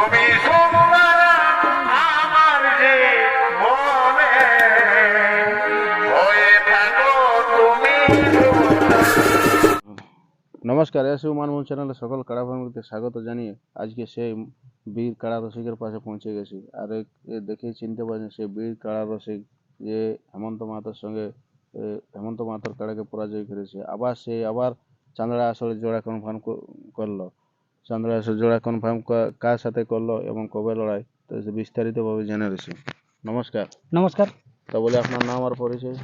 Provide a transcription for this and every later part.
তুমি আমার যে তুমি নমস্কার, এস মানমোহন চ্যানেলে সকল কাড়া ভাঙতে স্বাগত জানিয়ে আজকে সেই বীর কাড়া রসিকের পাশে পৌঁছে গেছি। আর এ চিনতে পারছেন সেই বীর কাড়া রসিক যে হেমন্ত মাহাতোর সঙ্গে হেমন্ত মাহাতোর কাড়াকে পরাজয় করেছে। আবার সে আবার চান্দ্রা আসলে জোড়া কনফার্ম করল। চান্দ্রা জোড়া কনফার্ম কার সাথে করল এবং কবে লড়াই? তো বিস্তারিতভাবে জেনে রয়েছে। নমস্কার। নমস্কার। তা বলে আপনার নাম আর পরিচয়?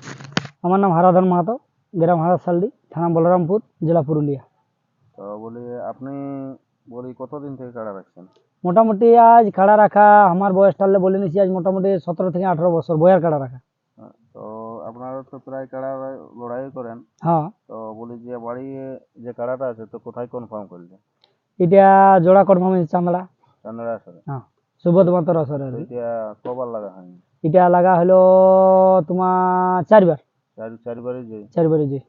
আমার নাম হারাধন মাহাতো গ্রাম হারাসালডি থানা বলরামপুর জেলা পুরুলিয়া। তো বলি আপনি বলি কতদিন থেকে কাড়া রাখছেন? মোটামুটি আজ কাড়া রাখা আমার বয়স টালে বলে নিছি আজ মোটামুটি সতেরো থেকে আঠারো বছর বয়ার কাড়া রাখা। তো আপনারা তো প্রায় কাড়া লড়াই করেন। হ্যাঁ। তো বলি যে বাড়ি যে কাড়াটা আছে তো কোথায় কনফার্ম করলেন? এটা জোড়া কনফার্ম হয়েছে চান্দড়া চান্দ্রা আসলে। হ্যাঁ সুবোধ মাতর আসরে আর এটা কবার লাগা হয়। এটা লাগা হলো তোমার চারবার। চার চারবারই যে। চারবারে যে।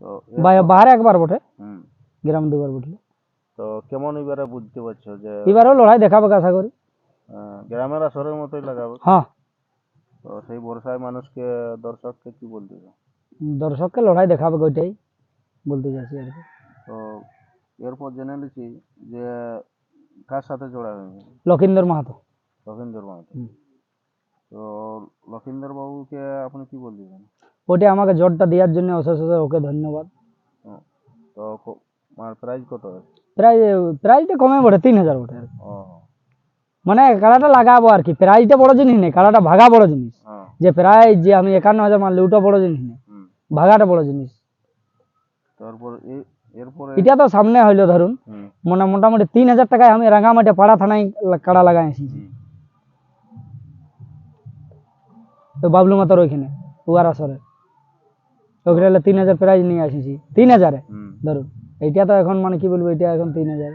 তো এ- বা- একবার বটে। হুম। গ্রাম দুবার বটে। তো কেমন এবারে বুঝতে পারছ যে এবারও লড়াই দেখাবে আশা করি। আহ, গ্রামের আসরের মতোই লাগাবে। হ্যাঁ। তো সেই ভরসায় মানুষকে দর্শককে কি বলতে? দর্শককে লড়াই দেখাবে ওইটাই বলতে চাইছি আর কি। তো এরপর জেনে নিচ্ছি যে কার সাথে জোড়া হয়েছে? লক্ষিন্দর মাহাতো। লক্ষিন্দর মাহাতো। তো লক্ষিন্দর বাবুকে আপনি কি বলতেছেন ওটা আমাকে জটটা দেওয়ার জন্য অশেষ অশেষ ওকে ধন্যবাদ। তো ক- প্রাইস কত প্রায় প্রাইসটা কমে বটে তিন হাজার বটে। মানে কাড়াটা লাগাবো আর কি প্রাইসটা বড় জিনিস নেই কাড়াটা ভাগা বড় জিনিস। যে প্রাইস যে আমি একান্ন হাজার মারলে ওটা বড় জিনিস নেই ভাগাটা বড় জিনিস। তারপর এটা তো সামনে হইল ধরুন। মানে মোটামুটি তিন হাজার টাকায় আমি রাঙামাটি পাড়া থানায় কাড়া লাগাই এসেছি তো বাবলু মাতার ওইখানে উয়ার আসরে। ওখানে তিন হাজার প্রাইজ নিয়ে আসেছি। তিন হাজারে ধরুন। এইটা তো এখন মানে কি বলব এটা এখন তিন হাজার।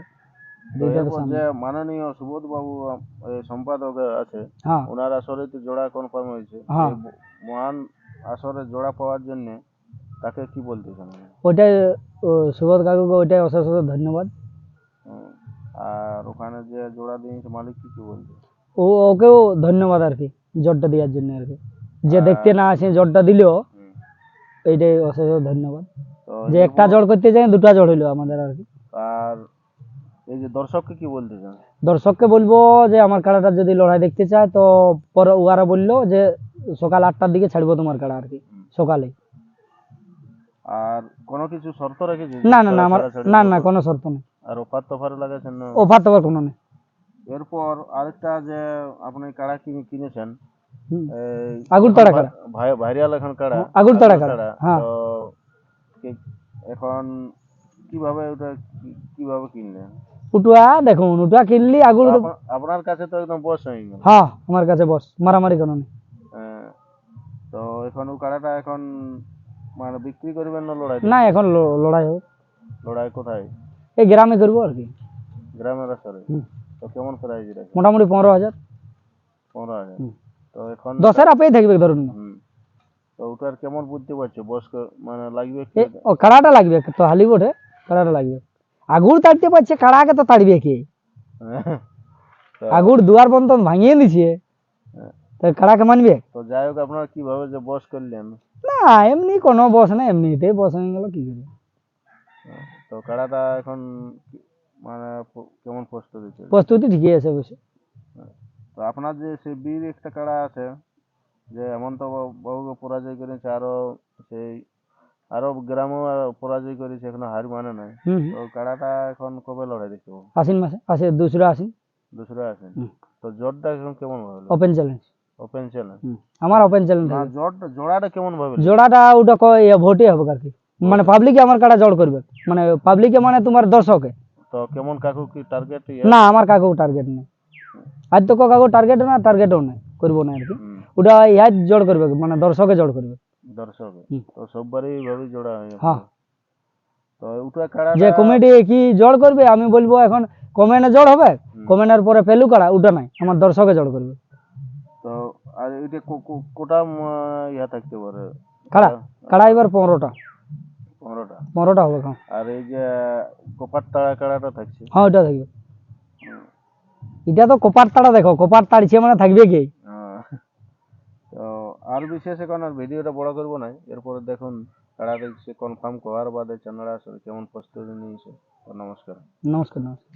মাননীয় সুবোধ বাবু সম্পাদক আছে। হ্যাঁ। ওনার আসরে তো জোড়া কনফার্ম হয়েছে। হ্যাঁ। মহান আসরে জোড়া পাওয়ার জন্য তাকে কি বলতেছেন ওইটাই ও, সুবোধ কাকুকে ওইটাই অশেষ অশেষ ধন্যবাদ। হুম। আর ওখানে যে জোড়া দিয়েছে মালিক কি কি বলছে? ও ওকেও ধন্যবাদ আর কি জটটা দেওয়ার জন্য আর কি। যে দেখতে না আসে জটটা দিলেও হুম। এইটাই অশেষ অশেষ ধন্যবাদ। তো যে একটা জড় করতে যাই দুটা জড় হইল আমাদের আর কি। আর এই যে দর্শককে কি বলতেছেন দর্শককে বলব যে আমার কাড়াটা যদি লড়াই দেখতে চায় তো পরে উহারা বলল যে সকাল আটটার দিকে ছাড়বো তোমার কাড়া আর কি সকালে। আর কোনো কিছু শর্ত রেখেছে না না না আমার না না কোনো শর্ত নেই আর অফার তফার লাগাচ্ছেন না ওভার তোভার কোনো নেই এরপর আরেকটা যে আপনি কাড়া কিনে কিনেছেন। আগুরতলা কাড়া। ভাই- ভাইরাল এখন কাড়া আগুরতলা কাড়া, হ্যাঁ। এখন কীভাবে ওটা কীভাবে কিনলেন উটুয়া দেখুন উটুয়া কিনলি আগুর আপনার কাছে তো একদম বস হয়ে গেল হ্যাঁ আমার কাছে বস মারামারি কোনো নেই হ্যাঁ। তো এখন ও কাড়াটা এখন মানে বিক্রি করবেন না লড়াই না এখন ল- লড়াই হোক। লড়াই কোথায়? এই গ্রামে করব আর কি। গ্রামের আসরে হুম। তো কেমন প্রাইজ রাখে মোটামুটি পনেরো হাজার। পনেরো হাজার। হুম। তো এখন দশের আপেই থাকবে ধরুন। না হুম। তো ওটার কেমন বুঝতে পারছ বস ক- মানে লাগবে কি এ, ও কাড়াটা লাগবে তো হালি বোটে কাড়াটা লাগবে। আগুর তাড়তে পারছে কাড়াকে তো তাড়বে কে? তো আগুর দুয়ার বন্ধ ভাঙিয়ে দিছে হ্যাঁ। তো কাড়াকে মানবে? তো যাই হোক আপনারা কীভাবে যে বস করলেন? না এমনি কোনো বস না এমনিতেই বস হয়ে গেল কি করে তো কাড়াটা এখন মানে কেমন দিচ্ছে প্রস্তুতি ঠিকই আছে বসে তো আপনার যে সেই বীর একটা কাড়া আছে যে হেমন্ত বাবুকে পরাজয় করেছে আরও সেই আরও গ্রামও পরাজয় করেছে এখনও হার মানে নাই। তো কাড়াটা এখন কবে লড়াই দেখতে পাবো? আশ্বিন মাসে আসে দুসরা আশ্বিন। দুসরা হুম। তো জোরটা এখন কেমন ভাবে ওপেন চ্যালেঞ্জ ওপেন চ্যালেঞ্জ আমার ওপেন চ্যালেঞ্জ না জোর জোড়াটা কেমন ভাবে জোড়াটা ওটা কয় ভোটই হবে আর কি মানে পাবলিকে আমার কাটা জড় করবে। মানে পাবলিকে মানে তোমার দর্শকে। তো কেমন কাকু কি টার্গেট না আমার কাকু টার্গেট নেই। আজ তো কাকু টার্গেট না টার্গেটও নাই। করব না আর কি। ওটা ইহাই জড় করবে মানে দর্শকে জড় করবে। দর্শক। হুম। তো সববারই ভাবে জোড়া হয়ে। গেছে। হ্যাঁ। তো ওটা কাড়া যে কমিটি কি জড় করবে আমি বলব এখন কমেন্টে জড় হবে। হুম। কমেন্টের পরে পেলু কাড়া ওটা নাই। আমার দর্শকে জড় করবে। তো আর এটা কোটা ইয়া থাকতে পারে। কাড়া কাড়া এবার পনেরোটা। পনেরোটা। পনেরোটা হবে হ্যাঁ আর এই যে কপার তাড়া কাড়াটা থাকছে? হ্যাঁ ওটা থাকবে। এটা তো কপার তাড়া দেখো কপার তাড়ছে মানে থাকবে কি? তো আর বিশেষ এখন আর ভিডিওটা বড় করব না। এরপরে দেখুন কাড়া দেখছে কনফার্ম করার বাদে চান্নাড়া আসলে কেমন প্রস্তুতি নিয়েছে। তো নমস্কার। নমস্কার নমস্কার।